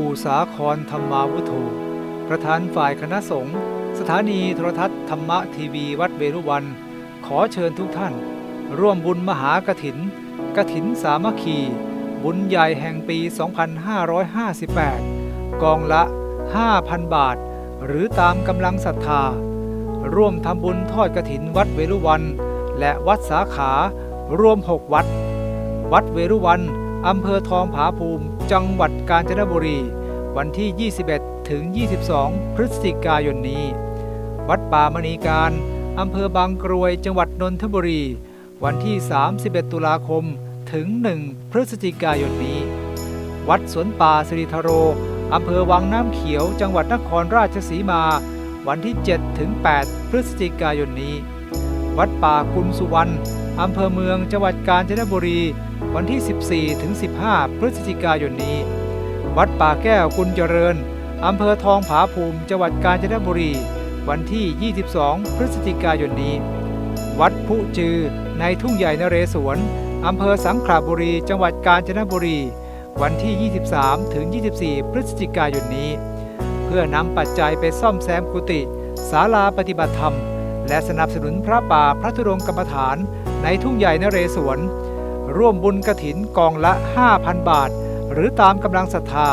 ปู่สาครธรรมาวุโธประธานฝ่ายคณะสงฆ์สถานีโทรทัศน์ธรรมะทีวีวัดเวรุวัน ขอเชิญทุกท่าน ร่วมบุญมหากถินกถินสามัคคี บุญใหญ่แห่งปี 2558 กองละ 5,000 บาท หรือตามกำลังศรัทธา ร่วมทำบุญทอดกถินวัดเวรุวัน และวัดสาขา รวม 6 วัด วัดเวรุวัน อำเภอทองผาภูมิ จังหวัดกาญจนบุรี วันที่ 21 ถึง 22 พฤศจิกายนนี้ วัดป่ามณีการอำเภอบางกรวย จังหวัดนนทบุรี วันที่ 31 ตุลาคม ถึง 1 พฤศจิกายนนี้ วัดสวนป่าสิริธโรอำเภอวังน้ำเขียว จังหวัดนครราชสีมา วันที่ 7 ถึง 8 พฤศจิกายนนี้ วัดป่ากุลสุวรรณอำเภอเมืองจังหวัดกาญจนบุรี วันที่ 14ถึง15 พฤศจิกายนนี้ วัดป่าแก้วกุลเจริญอำเภอทองผาภูมิจังหวัดกาญจนบุรี วันที่ 22 พฤศจิกายนนี้ วัดพุจือในทุ่งใหญ่นเรศวรอำเภอสังขละบุรี จังหวัดกาญจนบุรี วันที่ 23 ถึง 24 พฤศจิกายนนี้ เพื่อนำปัจจัยไปซ่อมแซมกุฏิศาลาปฏิบัติธรรม และสนับสนุนพระป่าพระธุดงค์กรรมฐานในทุ่งใหญ่นเรศวร ร่วมบุญกระถินกองละ 5,000 บาท หรือตามกำลังศรัทธา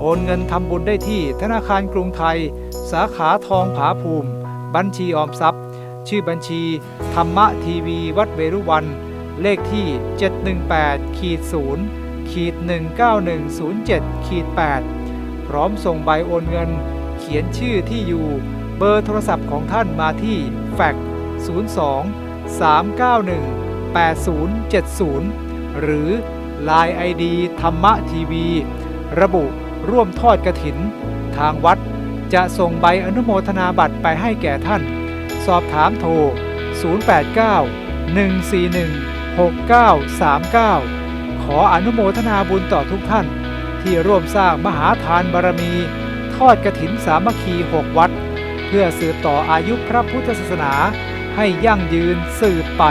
โอนเงินทำบุญได้ที่ธนาคารกรุงไทย สาขาทองผาภูมิ บัญชีออมทรัพย์ ชื่อบัญชี ธรรมะทีวีวัดเวรุวัน เลขที่ 718ขีด0ขีด19107ขีด8พร้อมส่งใบโอนเงิน เขียนชื่อที่อยู่ เบอร์โทรศัพท์ของท่านมาที่แฟก02 391 8070 หรือ Line ID ธรรมะทีวี ระบุร่วมทอดกระถิน ทางวัดจะส่งใบอนุโมทนาบัตรไปให้แก่ท่าน สอบถามโทร 089 141 6939 ขออนุโมทนาบุญต่อทุกท่าน ที่ร่วมสร้างมหาทานบารมี ทอดกระถินสามัคคี 6 วัด เพื่อสืบต่ออายุพระพุทธศาสนาให้ยั่งยืนสืบไป